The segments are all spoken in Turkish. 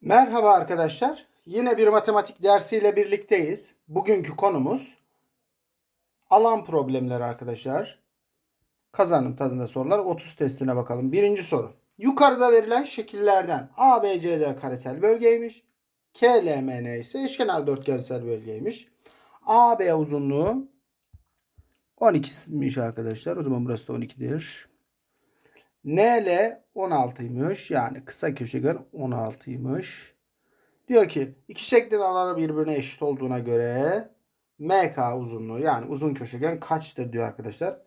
Merhaba arkadaşlar. Yine bir matematik dersiyle birlikteyiz. Bugünkü konumuz alan problemleri arkadaşlar. Kazanım tadında sorular. 30 testine bakalım. Birinci soru. Yukarıda verilen şekillerden ABCD karesel bölgeymiş. KLMN ise eşkenar dörtgensel bölgeymiş. AB uzunluğu 12'miş arkadaşlar. O zaman burası da 12'dir. NL 16'ymış. Yani kısa köşegen 16'ymış. Diyor ki iki şeklin alanı birbirine eşit olduğuna göre MK uzunluğu yani uzun köşegen kaçtır diyor arkadaşlar.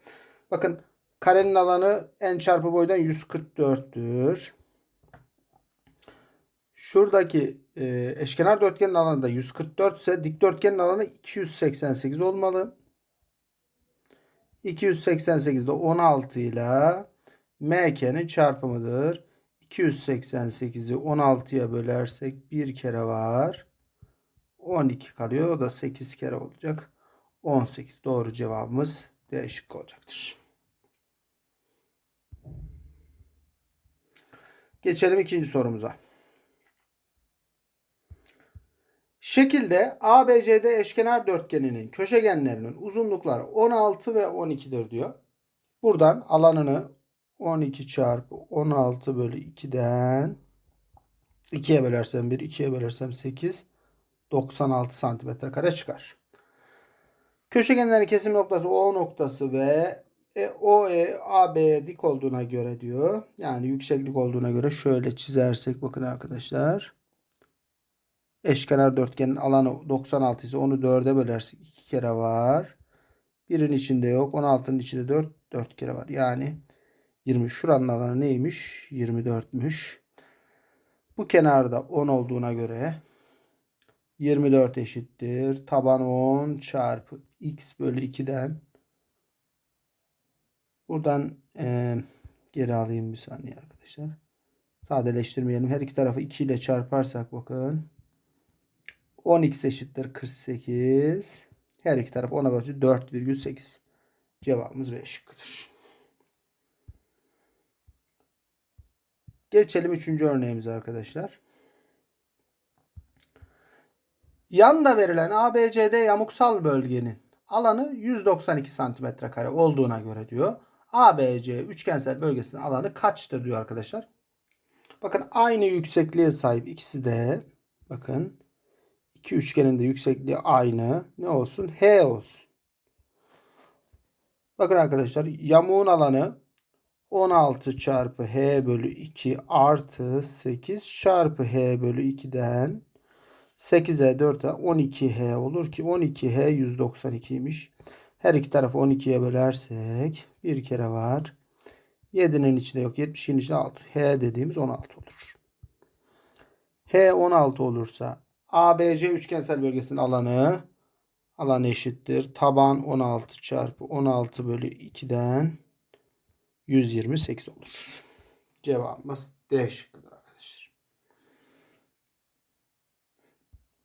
Bakın karenin alanı n çarpı boydan 144'tür. Şuradaki e, eşkenar dörtgenin alanı da 144 ise dikdörtgenin alanı 288 olmalı. 288 de 16 ile MK'nin çarpımıdır. 288'i 16'ya bölersek bir kere var. 12 kalıyor. O da 8 kere olacak. 18 doğru cevabımız D şıkkı olacaktır. Geçelim ikinci sorumuza. Şekilde ABCD eşkenar dörtgeninin köşegenlerinin uzunlukları 16 ve 12'dir diyor. Buradan alanını 12 çarpı 16 bölü 2'den 2'ye bölersem 1, 2'ye bölersem 8, 96 santimetre kare çıkar. Köşegenlerin kesim noktası O noktası ve e, OE AB'ye dik olduğuna göre diyor. Yani yükseklik olduğuna göre şöyle çizersek bakın arkadaşlar. Eşkenar dörtgenin alanı 96 ise onu 4'e bölersek 2 kere var. Birin içinde yok. 16'nın içinde 4, 4 kere var. Yani 20. Şuranın alanı neymiş? 24'müş. Bu kenarda 10 olduğuna göre 24 eşittir. Taban 10 çarpı x bölü 2'den buradan e, geri alayım bir saniye arkadaşlar. Sadeleştirmeyelim. Her iki tarafı 2 ile çarparsak bakın. 10x eşittir 48. Her iki taraf 10'a bölü 4,8. Cevabımız B şıkkıdır. Geçelim üçüncü örneğimize arkadaşlar. Yanda verilen ABCD yamuksal bölgenin alanı 192 santimetre kare olduğuna göre diyor. ABC üçgensel bölgesinin alanı kaçtır diyor arkadaşlar. Bakın aynı yüksekliğe sahip ikisi de bakın iki üçgenin de yüksekliği aynı. Ne olsun? H olsun. Bakın arkadaşlar yamuğun alanı 16 çarpı h bölü 2 artı 8 çarpı h bölü 2'den 8'e 4'e 12h olur ki 12h 192'ymiş. Her iki tarafı 12'ye bölersek bir kere var. 7'nin içinde yok. 70'in içinde 6. H dediğimiz 16 olur. H 16 olursa ABC üçgensel bölgesinin alanı alan eşittir. Taban 16 çarpı 16 bölü 2'den 128 olur. Cevabımız D şıkkıdır arkadaşlar.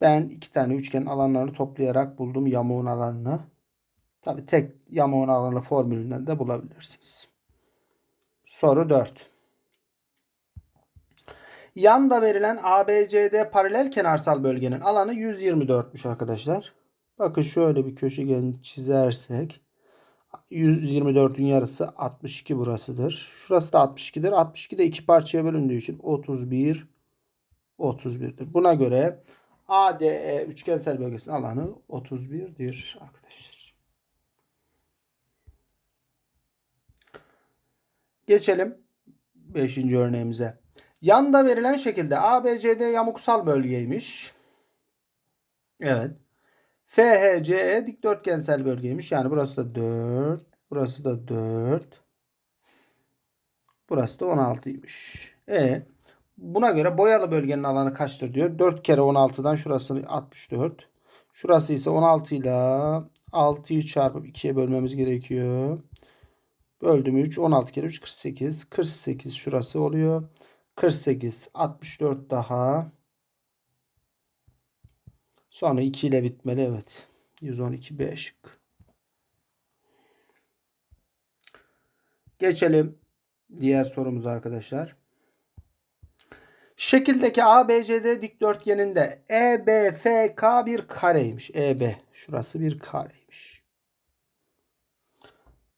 Ben iki tane üçgen alanlarını toplayarak buldum yamuğun alanını. Tabi tek yamuğun alanı formülünden de bulabilirsiniz. Soru 4. Yanda verilen ABCD paralel kenarsal bölgenin alanı 124'müş arkadaşlar. Bakın şöyle bir köşegen çizersek 124'ün yarısı 62 burasıdır. Şurası da 62'dir. 62 de iki parçaya bölündüğü için 31 31'dir. Buna göre ADE üçgensel bölgesinin alanı 31'dir arkadaşlar. Geçelim 5. örneğimize. Yanda verilen şekilde ABCD yamuksal bölgeymiş. Evet. FHCE dikdörtgensel bölgeymiş. Yani burası da 4. Burası da 4. Burası da 16'ymış. E buna göre boyalı bölgenin alanı kaçtır diyor. 4 kere 16'dan şurası 64. Şurası ise 16 ile 6'yı çarpıp 2'ye bölmemiz gerekiyor. Böldüm 3. 16 kere 3 48. 48 şurası oluyor. 48 64 daha Sonra 2 ile bitmeli. Evet. 112 B şık. Geçelim diğer sorumuza arkadaşlar. Şekildeki ABCD dikdörtgeninde EBFK bir kareymiş. EB şurası bir kareymiş.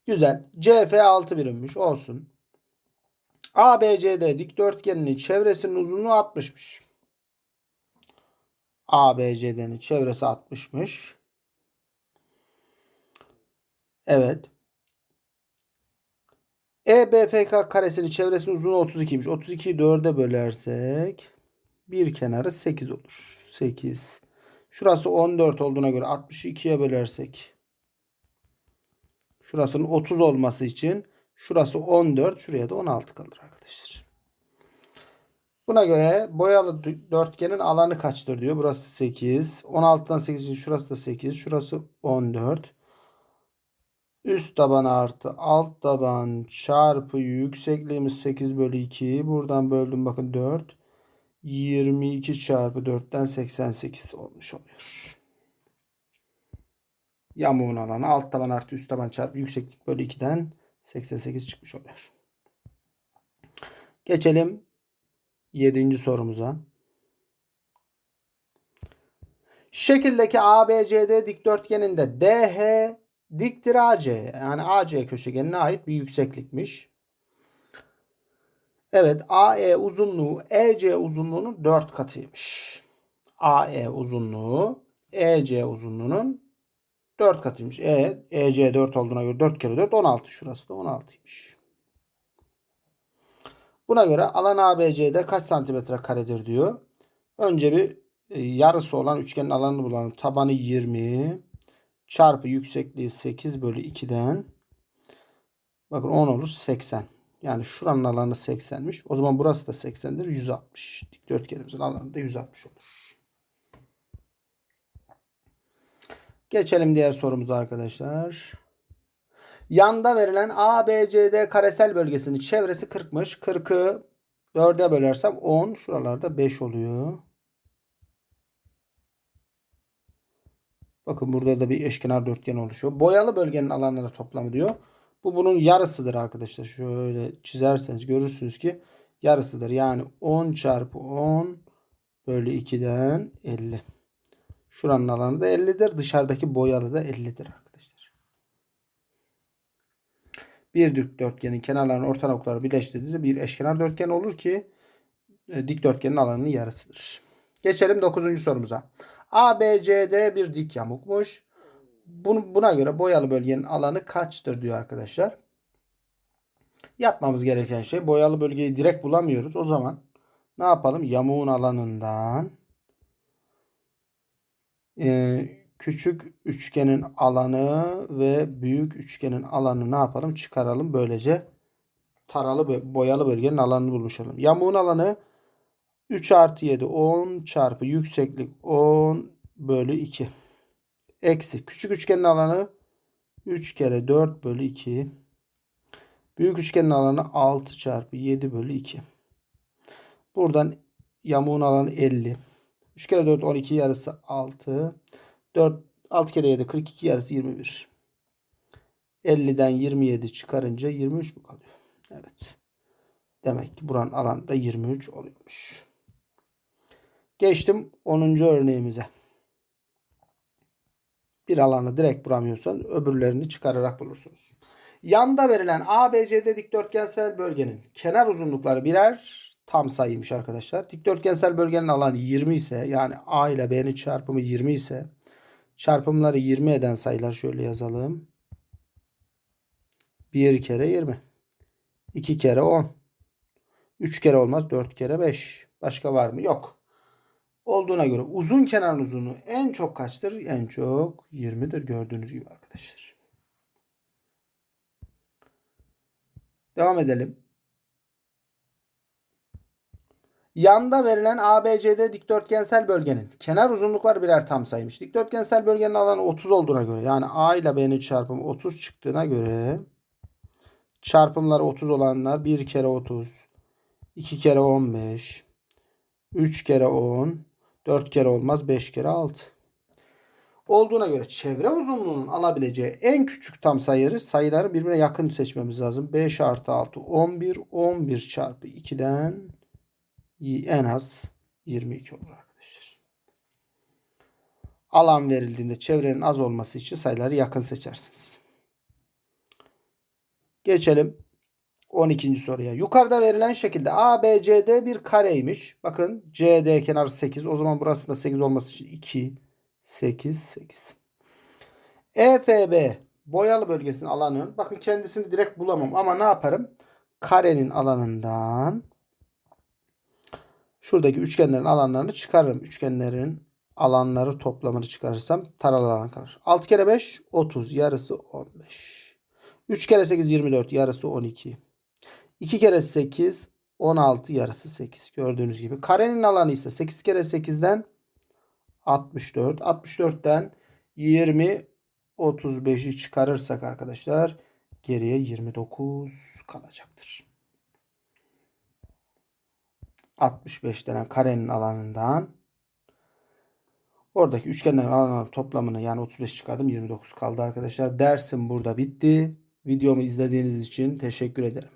Güzel. CF 6 birimmiş. Olsun. ABCD dikdörtgeninin çevresinin uzunluğu 60'mış. ABCD'nin çevresi 60'mış. Evet. EBFK karesinin çevresinin uzunluğu 32'ymiş. 32'yi 4'e bölersek bir kenarı 8 olur. 8. Şurası 14 olduğuna göre 62'ye bölersek şurasının 30 olması için şurası 14 şuraya da 16 kalır arkadaşlar. Buna göre boyalı dörtgenin alanı kaçtır diyor. Burası 8. 16'dan 8 için şurası da 8. Şurası 14. Üst taban artı alt taban çarpı yüksekliğimiz 8 bölü 2. Buradan böldüm bakın 4. 22 çarpı 4'ten 88 olmuş oluyor. Yamuğun alanı alt taban artı üst taban çarpı yükseklik bölü 2'den 88 çıkmış oluyor. Geçelim 7. sorumuza. Şekildeki ABCD dikdörtgeninde DH diktir AC yani AC köşegenine ait bir yükseklikmiş. Evet AE uzunluğu EC uzunluğunun 4 katıymış. AE uzunluğu EC uzunluğunun 4 katıymış. E, EC 4 olduğuna göre 4 kere 4 16. Şurası da 16'ymış. Buna göre alan ABC'de kaç santimetre karedir diyor. Önce bir e, yarısı olan üçgenin alanını bulalım. Tabanı 20 çarpı yüksekliği 8 bölü 2'den bakın 10 olur 80. Yani şuranın alanı 80'miş. O zaman burası da 80'dir. 160. Dikdörtgenimizin alanı da 160 olur. Geçelim diğer sorumuza arkadaşlar. Yanda verilen ABCD karesel bölgesinin çevresi 40'mış. 40'ı 4'e bölersem 10. Şuralarda 5 oluyor. Bakın burada da bir eşkenar dörtgen oluşuyor. Boyalı bölgenin alanları toplamı diyor. Bu bunun yarısıdır arkadaşlar. Şöyle çizerseniz görürsünüz ki yarısıdır. Yani 10 çarpı 10 bölü 2'den 50. Şuranın alanı da 50'dir. Dışarıdaki boyalı da 50'dir arkadaşlar. Bir dikdörtgenin kenarlarının orta noktaları birleştirdiğinde bir eşkenar dörtgen olur ki e, dikdörtgenin alanının yarısıdır. Geçelim 9. sorumuza. ABCD bir dik yamukmuş. Buna göre boyalı bölgenin alanı kaçtır diyor arkadaşlar. Yapmamız gereken şey boyalı bölgeyi direkt bulamıyoruz. O zaman ne yapalım? Yamuğun alanından e, küçük üçgenin alanı ve büyük üçgenin alanı ne yapalım? Çıkaralım. Böylece taralı boyalı bölgenin alanını bulmuş olalım. Yamuğun alanı 3 artı 7 10 çarpı yükseklik 10 bölü 2. Eksi küçük üçgenin alanı 3 kere 4 bölü 2. Büyük üçgenin alanı 6 çarpı 7 bölü 2. Buradan yamuğun alanı 50. 3 kere 4 12 yarısı 6. 4 6 kere 7 42 yarısı 21. 50'den 27 çıkarınca 23 mu kalıyor? Evet. Demek ki buranın alanı da 23 oluyormuş. Geçtim 10. örneğimize. Bir alanı direkt bulamıyorsan öbürlerini çıkararak bulursunuz. Yanda verilen ABCD dikdörtgensel bölgenin kenar uzunlukları birer tam sayıymış arkadaşlar. Dikdörtgensel bölgenin alanı 20 ise yani A ile B'nin çarpımı 20 ise çarpımları 20 eden sayılar şöyle yazalım. 1 kere 20. 2 kere 10. 3 kere olmaz 4 kere 5. Başka var mı? Yok olduğuna göre uzun kenarın uzunluğu en çok kaçtır? En çok 20'dir gördüğünüz gibi arkadaşlar. Devam edelim. Yanda verilen ABCD dikdörtgensel bölgenin kenar uzunlukları birer tam sayıymış. Dikdörtgensel bölgenin alanı 30 olduğuna göre yani A ile B'nin çarpımı 30 çıktığına göre çarpımları 30 olanlar 1 kere 30, 2 kere 15, 3 kere 10, 4 kere olmaz 5 kere 6. Olduğuna göre çevre uzunluğunun alabileceği en küçük tam sayıları sayıları birbirine yakın seçmemiz lazım. 5 artı 6 11. 11 çarpı 2'den y- en az 22 olur arkadaşlar. Alan verildiğinde çevrenin az olması için sayıları yakın seçersiniz. Geçelim 12. soruya. Yukarıda verilen şekilde ABCD bir kareymiş. Bakın CD kenarı 8. O zaman burası da 8 olması için 2, 8, 8. EFB boyalı bölgesinin alanı. Bakın kendisini direkt bulamam ama ne yaparım? Karenin alanından şuradaki üçgenlerin alanlarını çıkarırım. Üçgenlerin alanları toplamını çıkarırsam taralı alan kalır. 6 kere 5 30 yarısı 15. 3 kere 8 24 yarısı 12. 2 kere 8 16 yarısı 8. Gördüğünüz gibi. Karenin alanı ise 8 kere 8'den 64. 64'ten 20 35'i çıkarırsak arkadaşlar geriye 29 kalacaktır. 65 denen karenin alanından oradaki üçgenlerin alanlarının toplamını yani 35 çıkardım 29 kaldı arkadaşlar. Dersim burada bitti. Videomu izlediğiniz için teşekkür ederim.